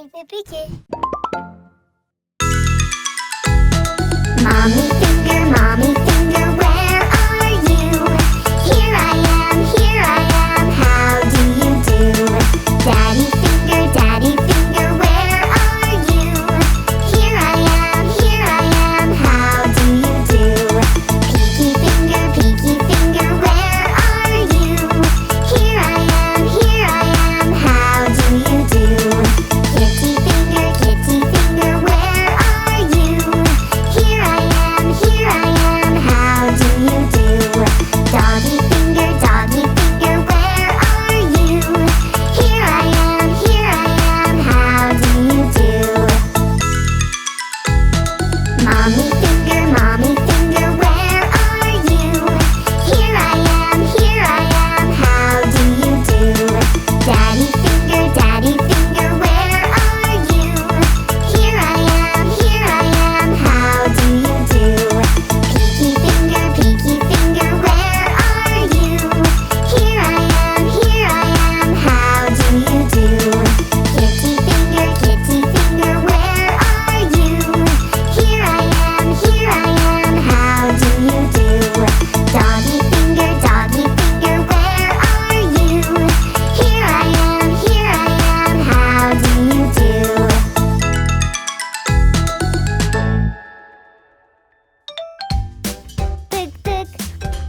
Всім піпіки. finger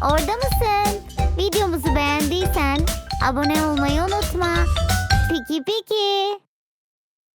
Orada mısın? Videomuzu beğendiysen abone olmayı unutma. Peki peki.